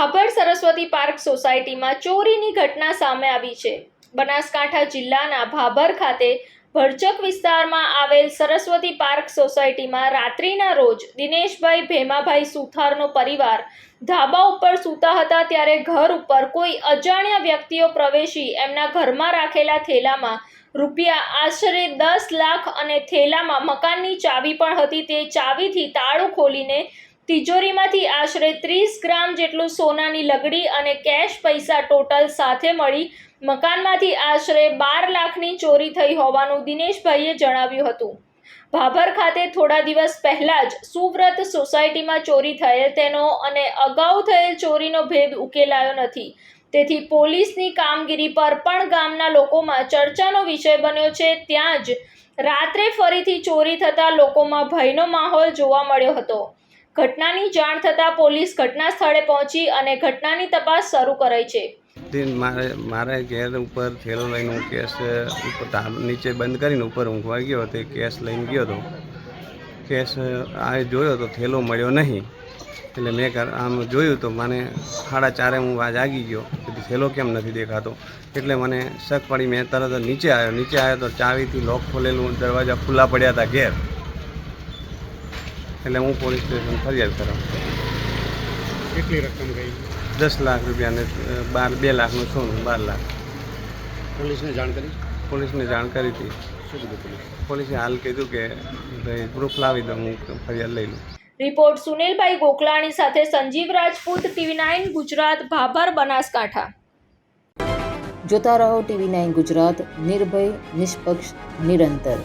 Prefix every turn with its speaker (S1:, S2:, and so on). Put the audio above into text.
S1: Bhabhar Saraswati park સોસાયટીમાં ચોરીની ઘટના સામે આવી છે. બનાસકાંઠા જિલ્લાના ભાભર ખાતે ભરચક વિસ્તારમાં આવેલ સરસ્વતી પાર્ક સોસાયટીમાં રાત્રિના રોજ દિનેશભાઈ ભેમાભાઈ સુથારનો પરિવાર ધાબા ઉપર સૂતા હતા ત્યારે ઘર ઉપર કોઈ અજાણ્યા વ્યક્તિઓ પ્રવેશી એમના ઘરમાં રાખેલા થેલામાં રૂપિયા આશરે દસ લાખ અને થેલામાં મકાનની ચાવી પણ હતી. તે ચાવીથી તાળું ખોલીને તિજોરીમાંથી આશરે ત્રીસ ગ્રામ જેટલું સોનાની લગડી અને કેશ પૈસા ટોટલ સાથે મળી. મકાનમાંથી આશરે બાર લાખની ચોરી થઈ હોવાનું દિનેશભાઈએ જણાવ્યું હતું. ભાભર ખાતે થોડા દિવસ પહેલા જ સુવ્રત સોસાયટીમાં ચોરી થયેલ તેનો અને અગાઉ થયેલ ચોરીનો ભેદ ઉકેલાયો નથી. તેથી પોલીસની કામગીરી પર પણ ગામના લોકોમાં ચર્ચાનો વિષય બન્યો છે. ત્યાં જ રાત્રે ફરીથી ચોરી થતાં લોકોમાં ભયનો માહોલ જોવા મળ્યો હતો. ઘટનાની જાણ થતાં પોલીસ ઘટના સ્થળે પહોંચી અને ઘટનાની તપાસ શરૂ કરાઈ છે.
S2: મારે મારે ઘેર ઉપર થેલો લઈને હું કેસ નીચે બંધ કરીને ઉપર ઊંઘવા ગયો તે કેસ લઈને ગયો હતો. કેસ, આ જોયો તો થેલો મળ્યો નહીં. એટલે મેં આમ જોયું તો મને સાડા ચારે હું જાગી ગયો. કીધું, થેલો કેમ નથી દેખાતો? એટલે મને શક પડી, મેં તરત નીચે આવ્યો. નીચે આવ્યો તો ચાવીથી લોક ખોલેલું, દરવાજા ખુલ્લા પડ્યા હતા ઘેર. એટલે હું પોલીસ સ્ટેશન ફરિયાદ કરાવું
S3: કેટલી રકમ ગઈ?
S2: દસ લાખ રૂપિયાને બાર બે લાખનું સોનું બાર લાખ.
S3: પોલીસને જાણ કરી?
S2: પોલીસને જાણ કરી હતી.
S3: શું કીધું પોલીસ?
S2: પોલીસે હાલ કીધું કે ભાઈ પ્રૂફ લાવી દઉં હું ફરિયાદ લઈ લઉં.
S1: રિપોર્ટ સુનિલભાઈ ગોકલાણી સાથે સંજીવ રાજપૂત ટીવી નાઇન ગુજરાત ભાભર બનાસકાંઠા.
S4: જોતા રહો ટીવી નાઇન ગુજરાત નિર્ભય નિષ્પક્ષ નિરંતર.